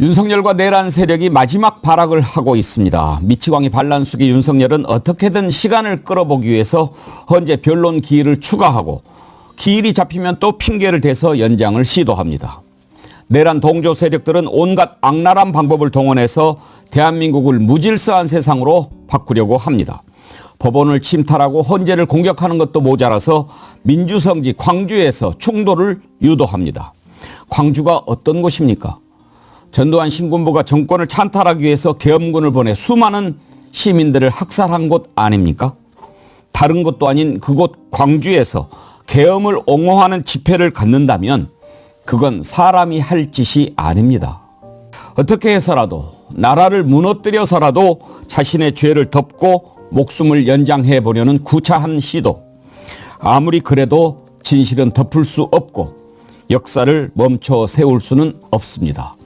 윤석열과 내란 세력이 마지막 발악을 하고 있습니다. 미치광이 반란 속의 윤석열은 어떻게든 시간을 끌어보기 위해서 헌재 변론 기일을 추가하고 기일이 잡히면 또 핑계를 대서 연장을 시도합니다. 내란 동조 세력들은 온갖 악랄한 방법을 동원해서 대한민국을 무질서한 세상으로 바꾸려고 합니다. 법원을 침탈하고 헌재를 공격하는 것도 모자라서 민주성지 광주에서 충돌을 유도합니다. 광주가 어떤 곳입니까? 전두환 신군부가 정권을 찬탈하기 위해서 계엄군을 보내 수많은 시민들을 학살한 곳 아닙니까? 다른 곳도 아닌 그곳 광주에서 계엄을 옹호하는 집회를 갖는다면 그건 사람이 할 짓이 아닙니다. 어떻게 해서라도 나라를 무너뜨려서라도 자신의 죄를 덮고 목숨을 연장해 보려는 구차한 시도. 아무리 그래도 진실은 덮을 수 없고 역사를 멈춰 세울 수는 없습니다.